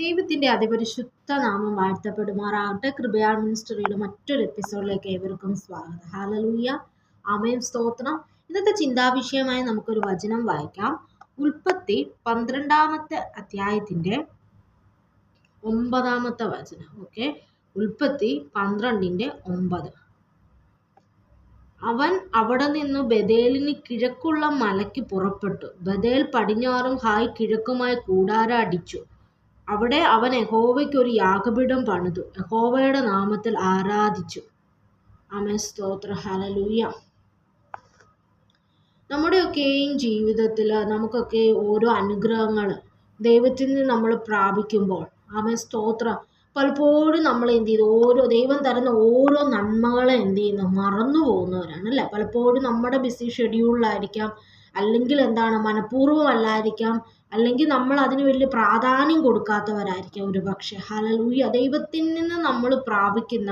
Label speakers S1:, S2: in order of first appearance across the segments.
S1: ദൈവത്തിന്റെ അതിപരിശുദ്ധ നാമം വാഴ്ത്തപ്പെടുമാറാകട്ടെ. കൃപയാൾ മിനിസ്റ്ററിയുടെ മറ്റൊരു എപ്പിസോഡിലേക്ക് ഏവർക്കും സ്വാഗതം. ഹാലലൂയ അമയം സ്തോത്രം. ഇന്നത്തെ ചിന്താവിഷയമായി നമുക്കൊരു വചനം വായിക്കാം. ഉൽപ്പത്തി പന്ത്രണ്ടാമത്തെ അധ്യായത്തിന്റെ ഒമ്പതാമത്തെ വചനം. ഓക്കെ. ഉൽപ്പത്തി പന്ത്രണ്ടിന്റെ ഒമ്പത്. അവൻ അവിടെ നിന്ന് ബദേലിന് കിഴക്കുള്ള മലയ്ക്ക് പുറപ്പെട്ടു. ബദേൽ പടിഞ്ഞാറും ഹായ് കിഴക്കുമായി കൂടാര അടിച്ചു. അവിടെ അവൻ യഹോവയ്ക്ക് ഒരു യാഗപീഠം പണിതു. യഹോവയുടെ നാമത്തിൽ ആരാധിച്ചു. അമേ സ്തോത്ര. ഹലലൂയ നമ്മുടെയൊക്കെയും ജീവിതത്തിൽ നമുക്കൊക്കെ ഓരോ അനുഗ്രഹങ്ങൾ ദൈവത്തിൽ നിന്ന് നമ്മൾ പ്രാപിക്കുമ്പോൾ ആമേ സ്തോത്രം. പലപ്പോഴും നമ്മൾ എന്ത് ചെയ്തു? ഓരോ ദൈവം തരുന്ന ഓരോ നന്മകളെ എന്ത് ചെയ്യുന്നു? മറന്നു പോകുന്നവരാണ് അല്ലേ? പലപ്പോഴും നമ്മുടെ ബിസി ഷെഡ്യൂളിലായിരിക്കാം അല്ലെങ്കിൽ എന്താണ്? മനഃപൂർവമല്ലായിരിക്കാം. അല്ലെങ്കിൽ നമ്മൾ അതിന് വലിയ പ്രാധാന്യം കൊടുക്കാത്തവരായിരിക്കാം ഒരു പക്ഷെ ഹലലൂയ ദൈവത്തിൽ നിന്ന് നമ്മൾ പ്രാപിക്കുന്ന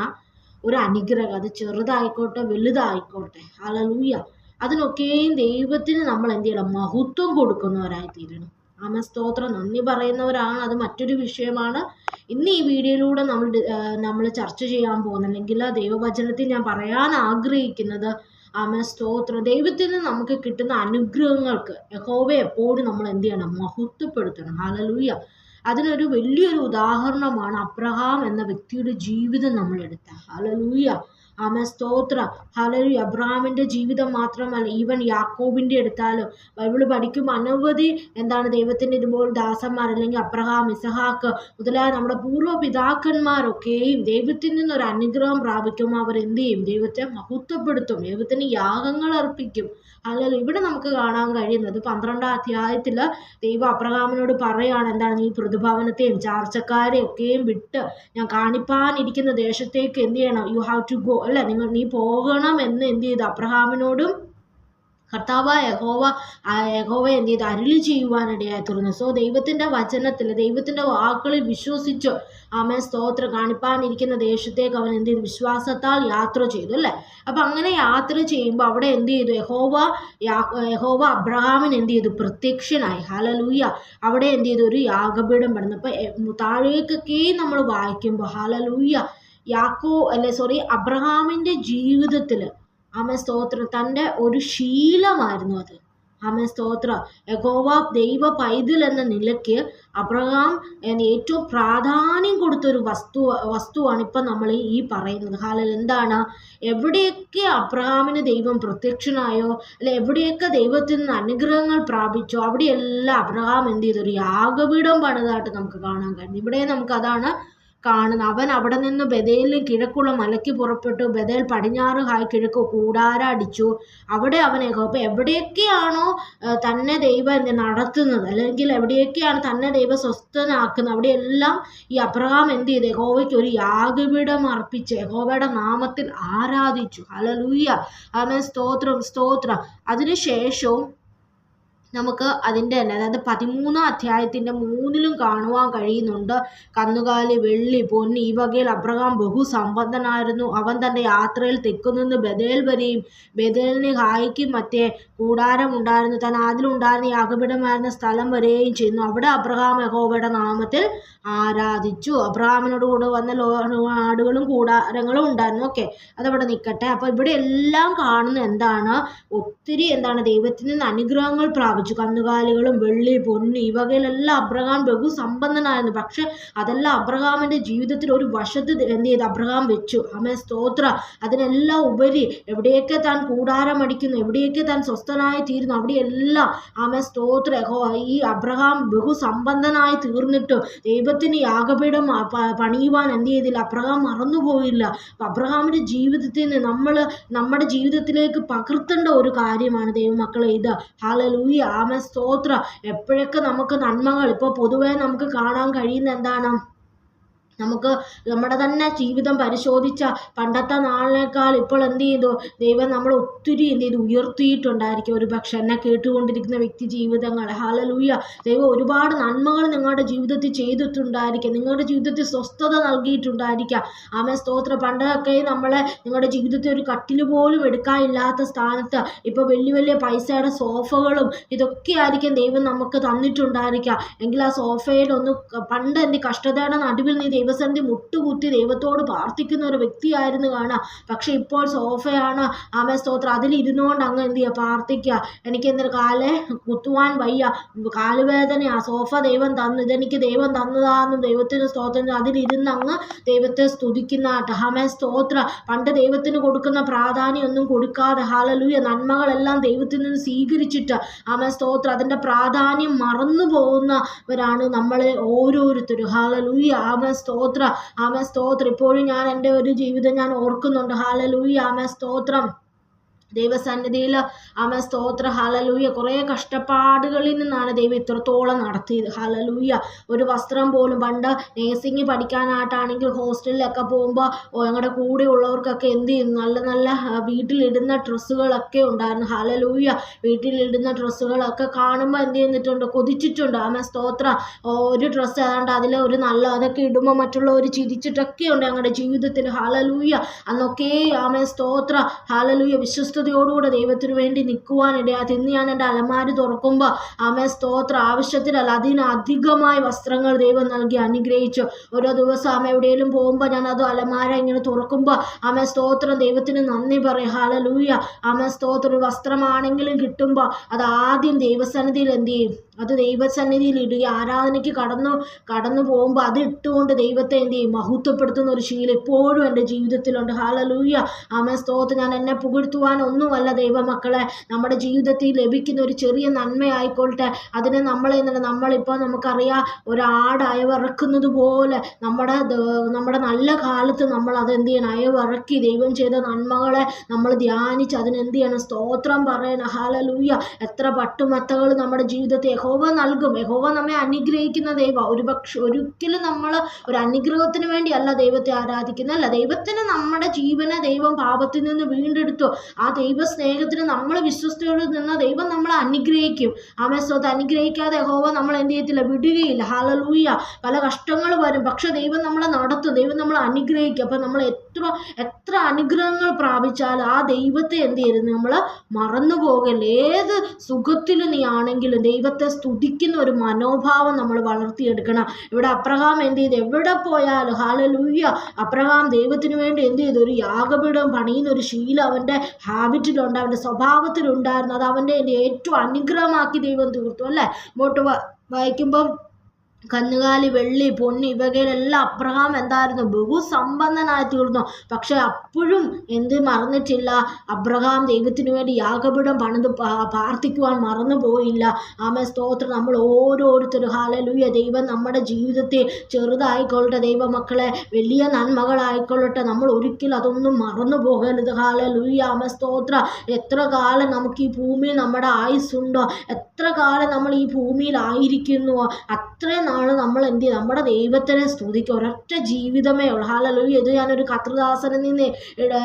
S1: ഒരു അനുഗ്രഹം. അത് ചെറുതായിക്കോട്ടെ വലുതായിക്കോട്ടെ. ഹലലൂയ അതിനൊക്കെയും ദൈവത്തിന് നമ്മൾ എന്ത് ചെയ്യണം? മഹത്വം കൊടുക്കുന്നവരായി തീരണം. ആമ സ്തോത്രം. നന്ദി പറയുന്നവരാണ്. അത് മറ്റൊരു വിഷയമാണ്. ഇന്ന് ഈ വീഡിയോയിലൂടെ നമ്മൾ നമ്മൾ ചർച്ച ചെയ്യാൻ പോകുന്ന അല്ലെങ്കിൽ ദൈവവചനത്തിൽ ഞാൻ പറയാൻ ആഗ്രഹിക്കുന്നത് ആമ സ്തോത്രം. ദൈവത്തിൽ നിന്ന് നമുക്ക് കിട്ടുന്ന അനുഗ്രഹങ്ങൾക്ക് യഹോവ എപ്പോഴും നമ്മൾ എന്ത് ചെയ്യണം? മഹത്വപ്പെടുത്തണം. ഹാലലൂയ അതിനൊരു വലിയൊരു ഉദാഹരണമാണ് അബ്രഹാം എന്ന വ്യക്തിയുടെ ജീവിതം നമ്മൾ എടുത്ത. ഹാലലൂയ ആമ സ്തോത്ര. ഹലലു അബ്രഹാമിന്റെ ജീവിതം മാത്രമല്ല ഈവൻ യാക്കോബിന്റെ എടുത്താലും ബൈബിൾ പഠിക്കുമ്പോൾ അനവധി എന്താണ് ദൈവത്തിന്റെ ഇതുപോലെ ദാസന്മാർ അല്ലെങ്കിൽ അബ്രഹാം ഇസഹാക്ക് മുതലായ നമ്മുടെ പൂർവ പിതാക്കന്മാരൊക്കെയും ദൈവത്തിൽ നിന്നൊരു അനുഗ്രഹം പ്രാപിക്കും. അവർ എന്ത് ചെയ്യും? ദൈവത്തെ മഹത്വപ്പെടുത്തും. ദൈവത്തിന് യാഗങ്ങൾ അർപ്പിക്കും. അല്ലെങ്കിൽ ഇവിടെ നമുക്ക് കാണാൻ കഴിയുന്നത് പന്ത്രണ്ടാം അധ്യായത്തിൽ ദൈവം അബ്രഹാമിനോട് പറയുകയാണ് എന്താണ് നീ പ്രതിഭവനത്തെയും ചാർച്ചക്കാരെയും ഒക്കെയും വിട്ട് ഞാൻ കാണിപ്പാനിരിക്കുന്ന ദേശത്തേക്ക് എന്ത് ചെയ്യണം? യു ഹാവ് ടു ഗോ അല്ലേ നിങ്ങൾ നീ പോകണം എന്ന് എന്ത് ചെയ്തു? അബ്രഹാമിനോടും കർത്താവ യഹോവ യഹോവ എന്ത് ചെയ്ത്? അരുളി ചെയ്യുവാനിടയായി തീർന്നു സോ ദൈവത്തിന്റെ വചനത്തിൽ ദൈവത്തിന്റെ വാക്കുകളിൽ വിശ്വസിച്ചു ആമേ സ്തോത്രം കാണിപ്പാനിരിക്കുന്ന ദേശത്തേക്ക് അവൻ എന്ത് ചെയ്തു? വിശ്വാസത്താൽ യാത്ര ചെയ്തു അല്ലേ? അപ്പം അങ്ങനെ യാത്ര ചെയ്യുമ്പോൾ അവിടെ എന്ത് ചെയ്തു? യഹോവ യഹോവ അബ്രഹാമിന് എന്ത് ചെയ്തു? പ്രത്യക്ഷനായി. ഹലലൂയ അവിടെ എന്ത് ചെയ്തു? ഒരു യാഗപീഠം പെടുന്നു അപ്പം താഴേക്കൊക്കെ നമ്മൾ വായിക്കുമ്പോൾ ഹലലൂയ യാക്കോ അല്ലെ സോറി അബ്രഹാമിന്റെ ജീവിതത്തിൽ ആമ സ്തോത്ര. തന്റെ ഒരു ശീലമായിരുന്നു അത്. ആമ സ്തോത്ര. യഗോവ ദൈവ പൈതൽ എന്ന നിലയ്ക്ക് അബ്രഹാം ഏറ്റവും പ്രാധാന്യം കൊടുത്തൊരു വസ്തു വസ്തുവാണ് ഇപ്പം നമ്മൾ ഈ പറയുന്നത്. ഹാലൽ എന്താണ്? എവിടെയൊക്കെ അബ്രഹാമിന് ദൈവം പ്രത്യക്ഷനായോ അല്ലെ എവിടെയൊക്കെ ദൈവത്തിൽ നിന്ന് അനുഗ്രഹങ്ങൾ പ്രാപിച്ചോ അവിടെയെല്ലാം അബ്രഹാം എന്ത് ചെയ്തു ഒരു യാഗപീഠം പണിതായിട്ട് നമുക്ക് കാണാൻ കഴിയും. ഇവിടെ നമുക്ക് അതാണ് കാണുന്നു. അവൻ അവിടെ നിന്ന് ബദേലിന് കിഴക്കുള്ള മലയ്ക്ക് പുറപ്പെട്ടു. ബദേൽ പടിഞ്ഞാറ് ഹായ് കിഴക്ക് കൂടാരടിച്ചു അവിടെ അവൻ അപ്പം എവിടെയൊക്കെയാണോ തന്നെ ദൈവം എന്ത് നടത്തുന്നത്. അല്ലെങ്കിൽ എവിടെയൊക്കെയാണ് തന്നെ ദൈവം സ്വസ്ഥനാക്കുന്നത്? അവിടെയെല്ലാം ഈ അബ്രഹാം എന്ത് ചെയ്തു? യഹോവയ്ക്ക് ഒരു യാഗപീഠം അർപ്പിച്ച്. യഹോവയുടെ നാമത്തിൽ ആരാധിച്ചു. ഹലലൂയ അവൻ സ്തോത്രം സ്തോത്രം. അതിനുശേഷവും നമുക്ക് അതിന്റെ തന്നെ അതായത് പതിമൂന്നാം അധ്യായത്തിന്റെ മൂന്നിലും കാണുവാൻ കഴിയുന്നുണ്ട്. കന്നുകാലി വെള്ളി പൊന്നി ഈ വകയിൽ അബ്രഹാം ബഹുസമ്പന്നനായിരുന്നു. അവൻ തന്റെ യാത്രയിൽ തെക്കുനിന്ന് ബദേൽ വരെയും ബദേലിന് ഹായിക്കും മറ്റേ കൂടാരം ഉണ്ടായിരുന്നു. താൻ അതിലുണ്ടായിരുന്ന യാഗപീഠമായിരുന്ന സ്ഥലം വരെയും ചെയ്യുന്നു അവിടെ അബ്രഹാം യഹോബയുടെ നാമത്തിൽ ആരാധിച്ചു. അബ്രഹാമിനോട് കൂടെ വന്ന ആടുകളും കൂടാരങ്ങളും ഉണ്ടായിരുന്നു. ഓക്കെ അതവിടെ നിൽക്കട്ടെ. അപ്പോൾ ഇവിടെ എല്ലാം കാണുന്ന എന്താണ്? ഒത്തിരി എന്താണ്? ദൈവത്തിൽ നിന്ന് അനുഗ്രഹങ്ങൾ പ്രാപിച്ചു സ്ഥാപിച്ചു കന്നുകാലികളും വെള്ളി പൊന്നി ഈ വകയിലെല്ലാം അബ്രഹാം ബഹു സമ്പന്നനായിരുന്നു പക്ഷെ അതെല്ലാം അബ്രഹാമിന്റെ ജീവിതത്തിൽ ഒരു വശത്ത് എന്ത് ചെയ്ത്? അബ്രഹാം വെച്ചു. അമ്മ സ്തോത്ര. അതിനെല്ലാം ഉപരി എവിടെയൊക്കെ താൻ കൂടാരമടിക്കുന്നു എവിടെയൊക്കെ താൻ സ്വസ്ഥനായി തീരുന്നു അവിടെയെല്ലാം ആമ സ്തോത്ര. ഈ അബ്രഹാം ബഹു സമ്പന്നനായി തീർന്നിട്ടും ദൈവത്തിന് യാഗപീഠം പണിയുവാൻ എന്ത് ചെയ്തില്ല? അബ്രഹാം മറന്നുപോയില്ല. അബ്രഹാമിന്റെ ജീവിതത്തിൽ നിന്ന് നമ്മൾ നമ്മുടെ ജീവിതത്തിലേക്ക് പകർത്തേണ്ട ഒരു കാര്യമാണ് ദൈവമക്കളെ ഇത്. ഹാലലൂയ ആമ സ്തോത്ര. എപ്പോഴൊക്കെ നമുക്ക് നന്മകൾ ഇപ്പോൾ പൊതുവേ നമുക്ക് കാണാൻ കഴിയുന്ന എന്താണ്? നമുക്ക് നമ്മുടെ തന്നെ ജീവിതം പരിശോധിച്ച പണ്ടത്തെ നാളിനേക്കാൾ ഇപ്പോൾ എന്ത് ചെയ്തു? ദൈവം നമ്മൾ ഒത്തിരി എന്ത് ചെയ്തു? ഉയർത്തിയിട്ടുണ്ടായിരിക്കും. ഒരു പക്ഷെ എന്നെ കേട്ടുകൊണ്ടിരിക്കുന്ന വ്യക്തി ജീവിതങ്ങൾ. ഹാലലൂയ ദൈവം ഒരുപാട് നന്മകൾ നിങ്ങളുടെ ജീവിതത്തിൽ ചെയ്തിട്ടുണ്ടായിരിക്കാം. നിങ്ങളുടെ ജീവിതത്തിൽ സ്വസ്ഥത നൽകിയിട്ടുണ്ടായിരിക്കാം. ആമേ സ്തോത്ര. പണ്ടൊക്കെ നമ്മളെ നിങ്ങളുടെ ജീവിതത്തിൽ ഒരു കട്ടിൽ പോലും എടുക്കാനില്ലാത്ത സ്ഥാനത്ത് ഇപ്പോൾ വലിയ വലിയ പൈസയുടെ സോഫകളും ഇതൊക്കെ ആയിരിക്കും ദൈവം നമുക്ക് തന്നിട്ടുണ്ടായിരിക്കാം. എങ്കിൽ ആ സോഫയിലൊന്ന് പണ്ട് എന്റെ കഷ്ടതയുടെ നടുവിൽ നീ ദൈവസന്ധി മുട്ടുകുത്തി ദൈവത്തോട് പ്രാർത്ഥിക്കുന്ന ഒരു വ്യക്തിയായിരുന്നു കാണാം. പക്ഷെ ഇപ്പോൾ സോഫയാണ്. ആമേ സ്തോത്രം. അതിലിരുന്നുകൊണ്ട് അങ്ങ് എന്ത് ചെയ്യുക പ്രാർത്ഥിക്കുക എനിക്ക് എന്തൊരു കാലെ കുത്തുവാൻ വയ്യ. കാലുവേദനയാ. സോഫ ദൈവം തന്നു ഇതെനിക്ക് ദൈവം തന്നതാണെന്നും ദൈവത്തിന് സ്തോത്രം അതിലിരുന്ന് അങ്ങ് ദൈവത്തെ സ്തുതിക്കുന്ന ഹമേ സ്തോത്ര. പണ്ട് ദൈവത്തിന് കൊടുക്കുന്ന പ്രാധാന്യം ഒന്നും കൊടുക്കാതെ ഹാലലൂയ നന്മകളെല്ലാം ദൈവത്തിൽ നിന്ന് സ്വീകരിച്ചിട്ട് ആമേ സ്തോത്ര. അതിന്റെ പ്രാധാന്യം മറന്നു പോകുന്നവരാണ് നമ്മളെ ഓരോരുത്തരും. ഹാലലൂയ ആമേ സ്തോത്ര ആമേ സ്തോത്രം. ഇപ്പോഴും ഞാൻ എന്റെ ഒരു ജീവിതം ഞാൻ ഓർക്കുന്നുണ്ട്. ഹാലലൂയ ആമേ സ്തോത്രം. ദൈവസന്നിധിയിൽ അവൻ സ്തോത്ര ഹലലൂയ കുറേ കഷ്ടപ്പാടുകളിൽ നിന്നാണ് ദൈവം ഇത്രത്തോളം നടത്തിയത്. ഹലലൂയ ഒരു വസ്ത്രം പോലും പണ്ട് നേഴ്സിംഗ് പഠിക്കാനായിട്ടാണെങ്കിൽ ഹോസ്റ്റലിലൊക്കെ പോകുമ്പോൾ ഞങ്ങളുടെ കൂടെ ഉള്ളവർക്കൊക്കെ എന്ത് ചെയ്യും? നല്ല നല്ല വീട്ടിലിടുന്ന ഡ്രസ്സുകളൊക്കെ ഉണ്ടായിരുന്നു. ഹലലൂയ വീട്ടിലിടുന്ന ഡ്രസ്സുകളൊക്കെ കാണുമ്പോൾ എന്ത് ചെയ്തിട്ടുണ്ട്? കൊതിച്ചിട്ടുണ്ട്. അവൻ സ്തോത്ര. ഒരു ഡ്രസ്സ് ഏതാണ്ട് അതിൽ ഒരു നല്ല അതൊക്കെ ഇടുമ്പോൾ മറ്റുള്ളവർ ചിരിച്ചിട്ടൊക്കെ ഉണ്ട് ഞങ്ങളുടെ ജീവിതത്തിൽ. ഹലലൂയ അന്നൊക്കെ ആമേ സ്തോത്ര. ഹലലൂയ വിശ്വസ്ത വിശ്വസ്തയോടുകൂടെ ദൈവത്തിനു വേണ്ടി നിൽക്കുവാനിടയാ. ഇന്ന് ഞാൻ എന്റെ അലമാരി തുറക്കുമ്പോൾ ആമേ സ്തോത്ര. ആവശ്യത്തിനല്ല അതിനധികമായി വസ്ത്രങ്ങൾ ദൈവം നൽകി അനുഗ്രഹിച്ചു. ഓരോ ദിവസം ആമ എവിടെയെങ്കിലും പോകുമ്പോൾ ഞാൻ അത് അലമാര ഇങ്ങനെ തുറക്കുമ്പോൾ ആമേ സ്തോത്രം ദൈവത്തിന് നന്ദി പറയും. ഹാലലൂയ ആമേ സ്തോത്രം. ഒരു വസ്ത്രമാണെങ്കിലും കിട്ടുമ്പോൾ അത് ആദ്യം ദൈവസന്നിധിയിൽ എന്ത് ചെയ്യും? അത് ദൈവസന്നിധിയിൽ ഇടുക ആരാധനയ്ക്ക് കടന്നു കടന്നു പോകുമ്പോൾ അത് ഇട്ടുകൊണ്ട് ദൈവത്തെ എന്ത് ചെയ്യും? മഹത്വപ്പെടുത്തുന്ന ഒരു ശീലം എപ്പോഴും എന്റെ ജീവിതത്തിലുണ്ട്. ഹാലലൂയ ആമേ സ്തോത്രം. ഞാൻ എന്നെ പുകഴ്ത്തുവാൻ ഒന്നുമല്ല ദൈവമക്കളെ. നമ്മുടെ ജീവിതത്തിൽ ലഭിക്കുന്ന ഒരു ചെറിയ നന്മയായിക്കോട്ടെ അതിനെ നമ്മൾ നമ്മളെ നമ്മളിപ്പോൾ നമുക്കറിയാം ഒരാട് അയവിറക്കുന്നത് പോലെ നമ്മുടെ നമ്മുടെ നല്ല കാലത്ത് നമ്മൾ അതെന്ത് ചെയ്യണം? അയവിറക്കി ദൈവം ചെയ്ത നന്മകളെ നമ്മൾ ധ്യാനിച്ച് അതിനെന്ത് ചെയ്യണം? സ്തോത്രം പറയണം. ഹാലലൂയ എത്ര പട്ടുമത്തകൾ നമ്മുടെ ജീവിതത്തെ യഹോവ നൽകും. യഹോവ നമ്മെ അനുഗ്രഹിക്കുന്ന ദൈവം. ഒരു പക്ഷെ ഒരിക്കലും നമ്മൾ ഒരു അനുഗ്രഹത്തിന് വേണ്ടിയല്ല ദൈവത്തെ ആരാധിക്കുന്നത് അല്ല ദൈവത്തിന് നമ്മുടെ ജീവനെ ദൈവം പാപത്തിൽ നിന്ന് വീണ്ടെടുത്തു. ആ ദൈവ സ്നേഹത്തിന് നമ്മൾ വിശ്വസ്തയോട് നിന്ന ദൈവം നമ്മളെ അനുഗ്രഹിക്കും. ആമേ സ്വത്ത് അനുഗ്രഹിക്കാതെ ഹോവ നമ്മൾ എന്ത് ചെയ്യത്തില്ല? വിടുകയില്ല. ഹാലലൂയ പല കഷ്ടങ്ങൾ വരും. പക്ഷെ ദൈവം നമ്മളെ നടത്തും. ദൈവം നമ്മളെ അനുഗ്രഹിക്കും. അപ്പം നമ്മൾ എത്ര എത്ര അനുഗ്രഹങ്ങൾ പ്രാപിച്ചാൽ ആ ദൈവത്തെ എന്ത് ചെയ്യരുത്? നമ്മൾ മറന്നു പോകൽ ഏത് സുഖത്തിൽ നീ ആണെങ്കിലും ദൈവത്തെ സ്തുതിക്കുന്ന ഒരു മനോഭാവം നമ്മൾ വളർത്തിയെടുക്കണം. ഇവിടെ അപ്രഹാം എന്ത് ചെയ്ത്? എവിടെ പോയാലും ഹാലലൂയ അപ്രഹാം ദൈവത്തിന് വേണ്ടി എന്ത് ചെയ്തു? ഒരു യാഗപീഠം പണിയുന്ന ഒരു ശീലം അവന്റെ ഹാബിറ്റിലുണ്ട് അവന്റെ സ്വഭാവത്തിലുണ്ടായിരുന്നു. അത് അവന്റെ ഏറ്റവും അനുഗ്രഹമാക്കി ദൈവം തീർത്തു അല്ലേ? ഇങ്ങോട്ട് വായിക്കുമ്പം കന്നുകാലി വെള്ളി പൊന്നി ഇവകയിലെല്ലാം അബ്രഹാം എന്തായിരുന്നു? ബഹുസമ്പന്നനായി തീർന്നു. പക്ഷെ അപ്പോഴും എന്ത് മറന്നിട്ടില്ല. അബ്രഹാം ദൈവത്തിന് വേണ്ടി യാഗപീഠം പണിത് പ്രാർത്ഥിക്കുവാൻ മറന്നു പോയില്ല ആമേ സ്തോത്രം. നമ്മൾ ഓരോരുത്തരും. ഹാലലൂയ ദൈവം നമ്മുടെ ജീവിതത്തെ ചെറുതായിക്കൊള്ളട്ടെ ദൈവമക്കളെ. വലിയ നന്മകളായിക്കൊള്ളട്ടെ. നമ്മൾ ഒരിക്കലും അതൊന്നും മറന്നു പോകരുത് ഹാലലൂയ ആമേ സ്തോത്ര. എത്ര കാലം നമുക്ക് ഈ ഭൂമിയിൽ നമ്മുടെ ആയുസ്സുണ്ടോ? എത്ര കാലം നമ്മൾ ഈ ഭൂമിയിൽ ഭൂമിയിലായിരിക്കുന്നുവോ അത്രയും നാൾ നമ്മൾ എന്ത് ചെയ്യുക നമ്മുടെ ദൈവത്തിനെ സ്തുതിക്കുക ഒരൊറ്റ ജീവിതമേ ഉള്ളൂ. ഹാലലൂയ ഇത് ഞാനൊരു കർത്തൃദാസനിൽ നിന്ന്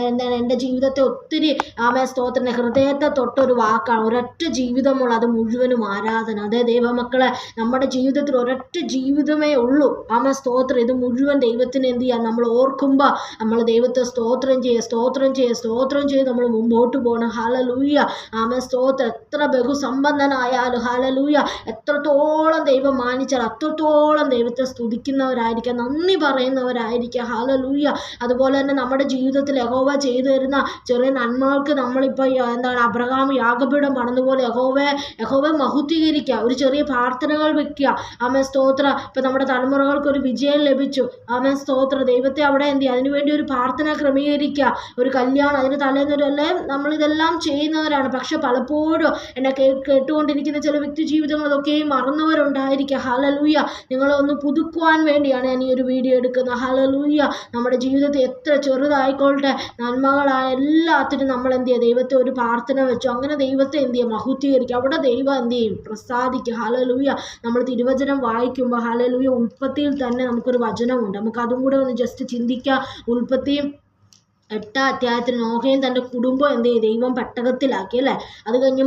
S1: എന്താണ് എന്റെ ജീവിതത്തെ ഒത്തിരി ആമേ സ്തോത്രന്റെ ഹൃദയത്തെ തൊട്ടൊരു വാക്കാണ്. ഒരൊറ്റ ജീവിതമുള്ള അത് മുഴുവനും ആരാധന. അതേ ദൈവമക്കളെ നമ്മുടെ ജീവിതത്തിൽ ഒരൊറ്റ ജീവിതമേ ഉള്ളൂ. ആമേ സ്തോത്രം. ഇത് മുഴുവൻ ദൈവത്തിന് എന്ത് ചെയ്യാം? നമ്മൾ ഓർക്കുമ്പോൾ നമ്മൾ ദൈവത്തെ സ്തോത്രം ചെയ്യുക സ്തോത്രം ചെയ്യുക സ്തോത്രം ചെയ്ത് നമ്മൾ മുമ്പോട്ട് പോകണം. ഹാലലൂയ ആമേ സ്തോത്രം. എത്ര ബഹുസമ്പന്നനായാലും ഹാലലൂയ എത്രത്തോളം ദൈവം മാനിച്ചാൽ അത്ര എത്രത്തോളം ദൈവത്തെ സ്തുതിക്കുന്നവരായിരിക്കാം നന്ദി പറയുന്നവരായിരിക്കാം. ഹാലലൂയ അതുപോലെ തന്നെ നമ്മുടെ ജീവിതത്തിൽ യഹോവ ചെയ്തു തരുന്ന ചെറിയ നന്മകൾക്ക് നമ്മളിപ്പോൾ എന്താണ് അബ്രഹാം യാഗപീഠം പറഞ്ഞതുപോലെ യഹോവയെ യഹോവ മഹുദ്ധീകരിക്കുക ഒരു ചെറിയ പ്രാർത്ഥനകൾ വെക്കുക. ആമേ സ്തോത്ര. ഇപ്പം നമ്മുടെ തലമുറകൾക്ക് ഒരു വിജയം ലഭിച്ചു. ആമേ സ്തോത്ര. ദൈവത്തെ അവിടെ എന്ത് ചെയ്യുക? അതിനുവേണ്ടി ഒരു പ്രാർത്ഥന ക്രമീകരിക്കുക. ഒരു കല്യാണം അതിന് തലേന്നൊരല്ലേ നമ്മളിതെല്ലാം ചെയ്യുന്നവരാണ്. പക്ഷെ പലപ്പോഴും എന്നെ കേട്ടുകൊണ്ടിരിക്കുന്ന ചില വ്യക്തി ജീവിതങ്ങളൊക്കെയും മറന്നവരുണ്ടായിരിക്കുക ഹാലലൂയ നിങ്ങളെ ഒന്ന് പുതുക്കുവാൻ വേണ്ടിയാണ് ഞാൻ ഈ ഒരു വീഡിയോ എടുക്കുന്നത്. ഹലലൂയ്യ നമ്മുടെ ജീവിതത്തിൽ എത്ര ചെറുതായിക്കോട്ടെ നന്മകളായ എല്ലാത്തിനും നമ്മൾ എന്ത് ചെയ്യുക? ദൈവത്തെ ഒരു പ്രാർത്ഥന വെച്ചു. അങ്ങനെ ദൈവത്തെ എന്ത് ചെയ്യുക? മഹുദ്ധീകരിക്കുക അവിടെ ദൈവം എന്ത് ചെയ്യും? പ്രസാദിക്കുക. ഹലലൂയ നമ്മൾ തിരുവചനം വായിക്കുമ്പോൾ ഹലലൂയ ഉൽപ്പത്തിയിൽ തന്നെ നമുക്കൊരു വചനമുണ്ട്. നമുക്ക് അതും കൂടെ ഒന്ന് ജസ്റ്റ് ചിന്തിക്കാം ഉൽപ്പത്തിയും എട്ടാം അധ്യായത്തിൽ നോഹയും തന്റെ കുടുംബം എന്ത് ചെയ്തു? ദൈവം പെട്ടകത്തിലാക്കി അല്ലേ? അത് കഴിഞ്ഞ്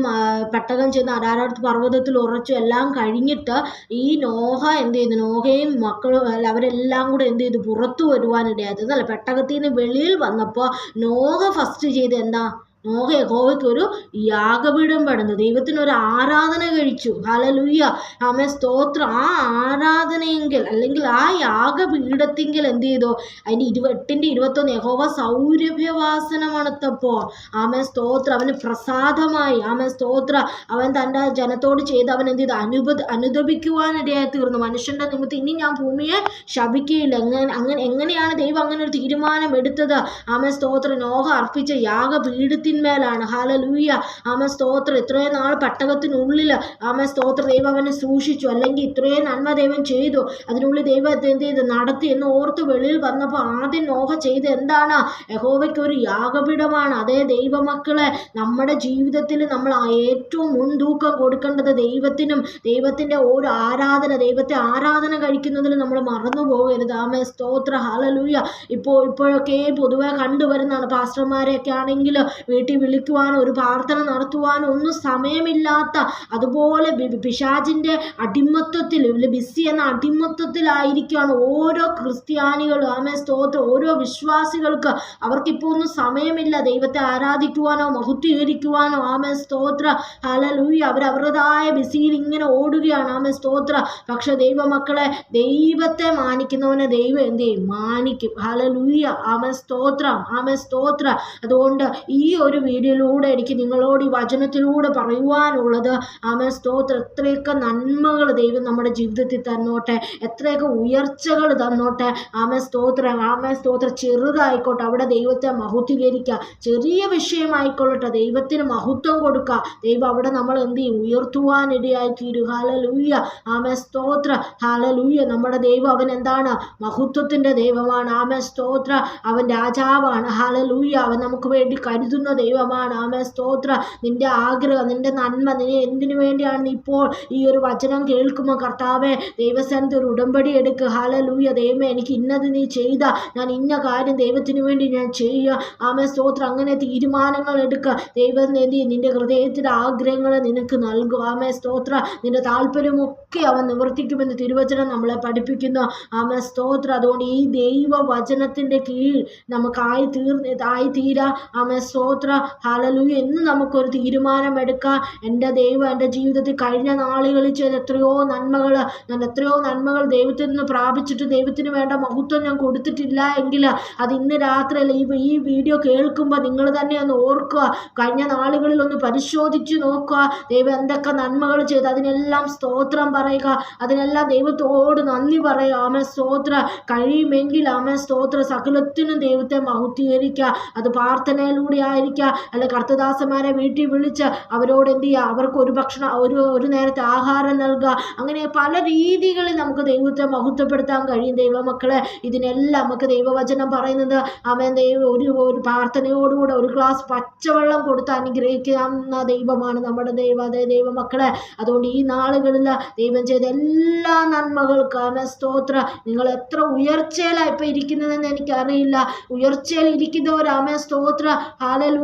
S1: പെട്ടകം ചെന്ന് അരാരത്ത് പർവതത്തിൽ ഉറച്ചു എല്ലാം കഴിഞ്ഞിട്ട് ഈ നോഹ എന്ത് ചെയ്തു? നോഹയും മക്കളും അല്ല അവരെല്ലാം കൂടെ എന്ത് ചെയ്തു? പുറത്തു വരുവാനിടയായത് അല്ല? പെട്ടകത്തിൽ നിന്ന് വെളിയിൽ വന്നപ്പോൾ നോഹ ഫസ്റ്റ് ചെയ്ത് എന്താ? നോഹ യഹോവയ്ക്ക് ഒരു യാഗപീഠം പണിതു. ദൈവത്തിന് ഒരു ആരാധന കഴിച്ചു. ഹലലുയ്യ ആമ സ്തോത്രം. ആ ആരാധനയെങ്കിൽ അല്ലെങ്കിൽ ആ യാഗപീഠത്തെങ്കിൽ എന്ത് ചെയ്തു? അതിന്റെ ഇരുപത്തിന്റെ ഇരുപത്തൊന്ന് യഹോവ സൗരഭ്യവാസനമണത്തപ്പോൾ ആമേ സ്തോത്രം. അവന് പ്രസാദമായി. ആമ സ്തോത്ര. അവൻ തന്റെ ജനത്തോട് ചെയ്ത് അവൻ എന്ത് ചെയ്തു? അനുപ അനുദപിക്കുവാനിടയായി തീർന്നു. മനുഷ്യന്റെ നിമിത്തം ഇനി ഞാൻ ഭൂമിയെ ശപിക്കുകയില്ല എങ്ങനെ അങ്ങനെ എങ്ങനെയാണ് ദൈവം അങ്ങനെ ഒരു തീരുമാനം എടുത്തത്? ആമ സ്തോത്രം. നോഹ അർപ്പിച്ച യാഗപീഠത്തിന് പട്ടകത്തിന്മേലാണ് ഹാലലൂയ ആമ സ്തോത്രം. ഇത്രയും നാൾ പട്ടകത്തിനുള്ളിൽ ആമ സ്തോത്ര ദൈവം അവനെ സൂക്ഷിച്ചു. അല്ലെങ്കിൽ ഇത്രയും നന്മ ദൈവം ചെയ്തു. അതിനുള്ളിൽ ദൈവം എന്ത് ചെയ്ത്? നടത്തി എന്ന് ഓർത്ത് വെളിയിൽ വന്നപ്പോൾ ആദ്യം നോഹ ചെയ്ത് എന്താണ്? യഹോവയ്ക്ക് ഒരു യാഗപീഠമാണ്. അതേ ദൈവമക്കളെ നമ്മുടെ ജീവിതത്തിൽ നമ്മൾ ഏറ്റവും മുൻതൂക്കം കൊടുക്കേണ്ടത് ദൈവത്തിനും ദൈവത്തിന്റെ ഓരോ ആരാധന ദൈവത്തെ ആരാധന കഴിക്കുന്നതിൽ നമ്മൾ മറന്നു പോകരുത്. ആമേ സ്തോത്ര. ഹാലലൂയ ഇപ്പോൾ ഇപ്പോഴൊക്കെ പൊതുവെ കണ്ടുവരുന്നതാണ്. പാസ്റ്റർമാരെയൊക്കെ ആണെങ്കിൽ വീട്ടിൽ വിളിക്കുവാനോ ഒരു പ്രാർത്ഥന നടത്തുവാനോ ഒന്നും സമയമില്ലാത്ത അതുപോലെ പിശാചിന്റെ അടിമത്വത്തിൽ ബിസി എന്ന അടിമത്വത്തിലായിരിക്കുകയാണ് ഓരോ ക്രിസ്ത്യാനികളും. ആമേ സ്തോത്രം. ഓരോ വിശ്വാസികൾക്ക് അവർക്കിപ്പോൾ ഒന്നും സമയമില്ല. ദൈവത്തെ ആരാധിക്കുവാനോ മഹത്വീകരിക്കുവാനോ. ആമേ സ്തോത്ര. ഹലലൂയി അവരവരുടേതായ ബിസിയിൽ ഇങ്ങനെ ഓടുകയാണ്. ആമേ സ്തോത്ര. പക്ഷെ ദൈവമക്കളെ ദൈവത്തെ മാനിക്കുന്നവനെ ദൈവം എന്ത് ചെയ്യും? മാനിക്കും. ഹലലൂയ ആമേ സ്തോത്രം. ആമേ സ്തോത്ര. അതുകൊണ്ട് ഈ ഒരു വീഡിയോയിലൂടെ എനിക്ക് നിങ്ങളോട് ഈ വചനത്തിലൂടെ പറയുവാനുള്ളത്. ആമേ സ്തോത്രം. എത്രയൊക്കെ നന്മകൾ ദൈവം നമ്മുടെ ജീവിതത്തിൽ തന്നോട്ടെ. എത്രയൊക്കെ ഉയർച്ചകൾ തന്നോട്ടെ. ആമേ സ്തോത്രം. ആമേ സ്തോത്രം. ചെറുതായിക്കോട്ടെ. അവിടെ ദൈവത്തെ മഹത്വീകരിക്കുക. ചെറിയ വിഷയമായിക്കൊള്ളട്ടെ. ദൈവത്തിന് മഹത്വം കൊടുക്കുക. ദൈവം അവിടെ നമ്മൾ എന്ത് ചെയ്യും? ഉയർത്തുവാനിടയായി തീരും ലൂയ്യ ആമേ സ്തോത്ര. ഹാലലൂയ നമ്മുടെ ദൈവം അവൻ എന്താണ്? മഹത്വത്തിന്റെ ദൈവമാണ്. ആമേ സ്തോത്ര. അവൻ രാജാവാണ്. ഹാലലൂയ അവൻ നമുക്ക് വേണ്ടി കരുതുന്ന ദൈവമാണ്. ആമേ സ്തോത്ര. നിന്റെ ആഗ്രഹം നിന്റെ നന്മ നീ എന്തിനു വേണ്ടിയാണ് ഇപ്പോൾ ഈ ഒരു വചനം കേൾക്കുമോ കർത്താവെ? ദൈവസ്ഥാനത്ത് ഒരു ഉടമ്പടി എടുക്കുക ഹാലലൂയ ദൈവമേ എനിക്ക് ഇന്നത് നീ ചെയ്ത. ഞാൻ ഇന്ന കാര്യം ദൈവത്തിന് വേണ്ടി ഞാൻ ചെയ്യുക. ആമേ സ്തോത്ര. അങ്ങനെ തീരുമാനങ്ങൾ എടുക്കുക ദൈവം നേടി നിന്റെ ഹൃദയത്തിന്റെ ആഗ്രഹങ്ങൾ നിനക്ക് നൽകും. ആമേ സ്തോത്ര. നിന്റെ താല്പര്യമൊക്കെ അവൻ നിവർത്തിക്കുമെന്ന് തിരുവചനം നമ്മളെ പഠിപ്പിക്കുന്നു. ആമേ സ്തോത്ര. അതുകൊണ്ട് ഈ ദൈവ വചനത്തിന്റെ കീഴിൽ നമുക്കായി തീർ ആയി തീരാ ആമേ സ്തോത്ര. ഹാലലൂയ എന്ന് നമുക്കൊരു തീരുമാനമെടുക്കാം. എന്റെ ദൈവം എന്റെ ജീവിതത്തിൽ കഴിഞ്ഞ നാളുകളിൽ ചെയ്ത എത്രയോ നന്മകൾ ഞാൻ എത്രയോ നന്മകൾ ദൈവത്തിൽ നിന്ന് പ്രാപിച്ചിട്ട് ദൈവത്തിന് വേണ്ട മഹത്വം ഞാൻ കൊടുത്തിട്ടില്ല എങ്കിൽ അത് ഇന്ന് രാത്രി അല്ല ഈ വീഡിയോ കേൾക്കുമ്പോൾ നിങ്ങൾ തന്നെ ഒന്ന് ഓർക്കുക. കഴിഞ്ഞ നാളുകളിൽ ഒന്ന് പരിശോധിച്ച് നോക്കുക. ദൈവം എന്തൊക്കെ നന്മകൾ ചെയ്ത്. അതിനെല്ലാം സ്തോത്രം പറയുക. അതിനെല്ലാം ദൈവത്തോട് നന്ദി പറയുക. ആമേ സ്തോത്ര. കഴിയുമെങ്കിൽ ആമേ സ്തോത്ര. സകലത്തിനും ദൈവത്തെ മഹുദ്ധീകരിക്കുക അത് പ്രാർത്ഥനയിലൂടെ ആയിരിക്കുക അല്ല കർത്തദാസന്മാരെ വീട്ടിൽ വിളിച്ച് അവരോട് എന്ത് ചെയ്യുക അവർക്ക് ഒരു ഭക്ഷണം ഒരു ഒരു നേരത്തെ ആഹാരം നൽകുക അങ്ങനെ പല രീതികളിൽ നമുക്ക് ദൈവത്തെ മഹത്വപ്പെടുത്താൻ കഴിയും ദൈവമക്കളെ. ഇതിനെല്ലാം നമുക്ക് ദൈവവചനം പറയുന്നത് അവൻ ദൈവം ഒരു ഒരു പ്രാർത്ഥനയോടുകൂടെ ഒരു ഗ്ലാസ് പച്ചവെള്ളം കൊടുത്ത് അനുഗ്രഹിക്കാവുന്ന ദൈവമാണ് നമ്മുടെ ദൈവ അതേ ദൈവമക്കളെ. അതുകൊണ്ട് ഈ നാളുകളിൽ ദൈവം ചെയ്ത എല്ലാ നന്മകൾക്കും അവൻ സ്തോത്ര. നിങ്ങൾ എത്ര ഉയർച്ചയിലാണ് ഇപ്പം ഇരിക്കുന്നതെന്ന് എനിക്കറിയില്ല. ഉയർച്ചയിൽ ഇരിക്കുന്നവർ സ്തോത്ര. സ്തോത്ര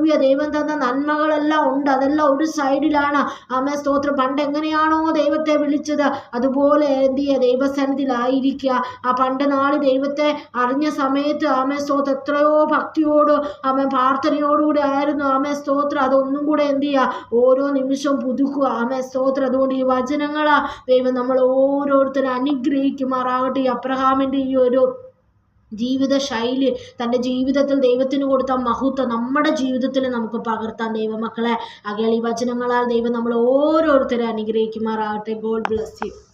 S1: ഹാലലൂയ ദൈവം തന്ന നന്മകളെല്ലാം ഉണ്ട്. അതെല്ലാം ഒരു സൈഡിലാണ്. ആമേ സ്തോത്രം. പണ്ട് എങ്ങനെയാണോ ദൈവത്തെ വിളിച്ചത്. അതുപോലെ എന്ത് ചെയ്യുക ദൈവസന്നിധിയിലായിരിക്കുക. ആ പണ്ട് നാൾ ദൈവത്തെ അറിഞ്ഞ സമയത്ത് ആമേ സ്തോത്രം. എത്രയോ ഭക്തിയോട് ആമേ പ്രാർത്ഥനയോടുകൂടി ആയിരുന്നു ആമേ സ്തോത്രം. അതൊന്നും കൂടെ എന്ത് ചെയ്യുക? ഓരോ നിമിഷവും പുതുക്കുക. ആമേ സ്തോത്രം. അതുകൊണ്ട് ഈ വചനങ്ങളാ ദൈവം നമ്മൾ ഓരോരുത്തരും അനുഗ്രഹിക്കുമാറാകട്ടെ. ഈ അബ്രഹാമിന്റെ ഈ ഒരു ജീവിത ശൈലി തന്റെ ജീവിതത്തിൽ ദൈവത്തിന് കൊടുത്ത മഹത്വം നമ്മുടെ ജീവിതത്തിൽ നമുക്ക് പകർത്താൻ ദൈവമക്കളെ. അകൽ ഈ വചനങ്ങളാൽ ദൈവം നമ്മൾ ഓരോരുത്തരെ അനുഗ്രഹിക്കുമാറാകട്ടെ. God bless you